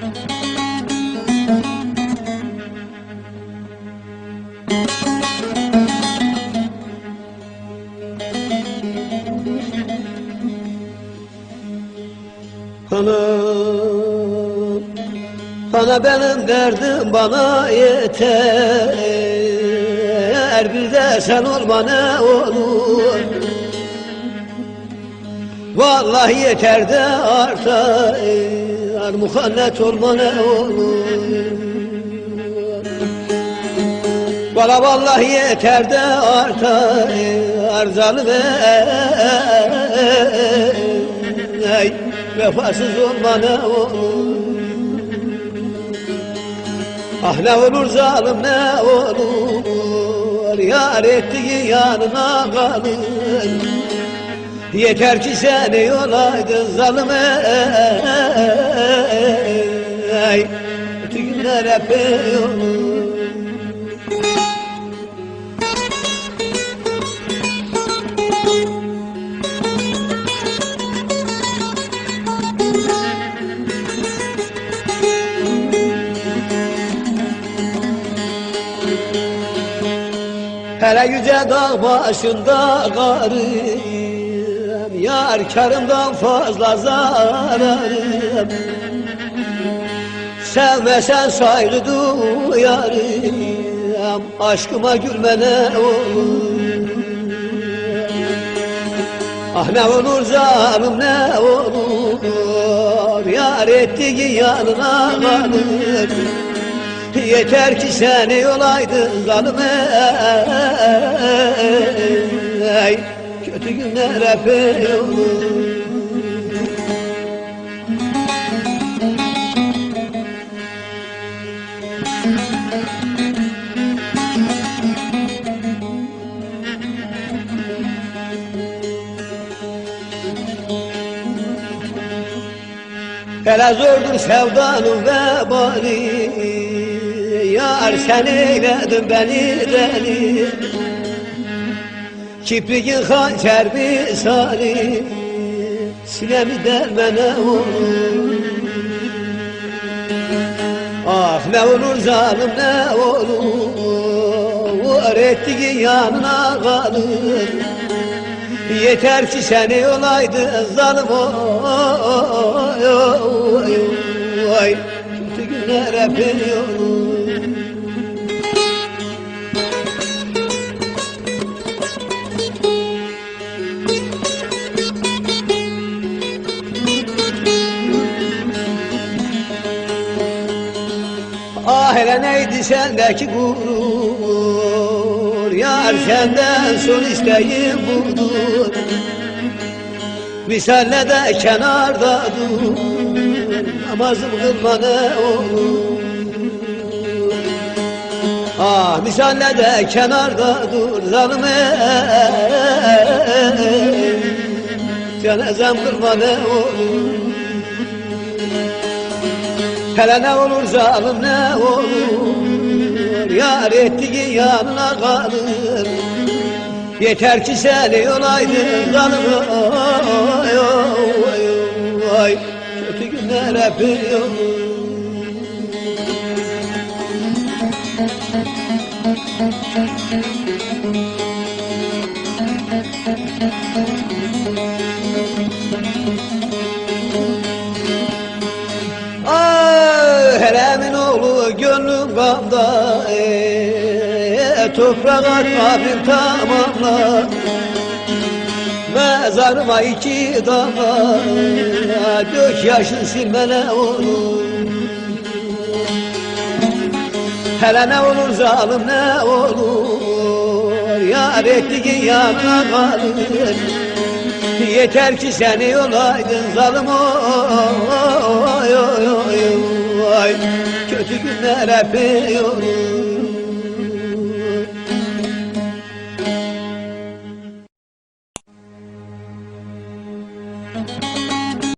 Hanım Ana benim derdim bana yeter. Bir de sen olma ne olur. Vallahi yeter de artar Muhannet olma ne olur. Bana vallahi yeter de artar Zalim ey Vefasız olma ne olur. Ah ne olur zalim ne olur Yar ettiği yanına kalır Yeter ki seni yolaydın zalim ey. Bütün günler hep olur Hele yüce dağ başında karım Yar karımdan fazla zararım. Sevmesen saygı duyarım. Aşkıma gülme ne olur? Ah ne olur zalim ne olur? Yar ettiği yanına kalır Yeter ki seni yolaydın zalim ey Kötü günler hep olur. Hele zordur sevdanın vebali. Yar sen eyledin beni deli Kipriğin hançer misali Sinemi delmene olur Ah ne olur zalim ne olur Var ettiğin yanına kalır. Yeter ki seni olaydı zalim oy oy oy. Kötü günler hep olur Hele neydi sendeki gurur? Yar senden son isteğim budur. Misalle de kenarda dur. Namazım kılma ne olur. Ah misalle de kenarda dur. Zalim Cenazem kılma ne olur Hele ne olur zalim ne olur? Yar ettiğin yanına kalır. Yeter ki seni yolaydın zalim oy oy oy Kötü günler hep olur Ay gamda e, Toprak at abim tamamla Mezarıma iki damla Dök yaşın silmene olur. Hele ne olur zalim ne olur Yar ettiğin yanına kalır. Yeter ki seni yolaydın zalim oy oy oy oy Kötü günler hep olur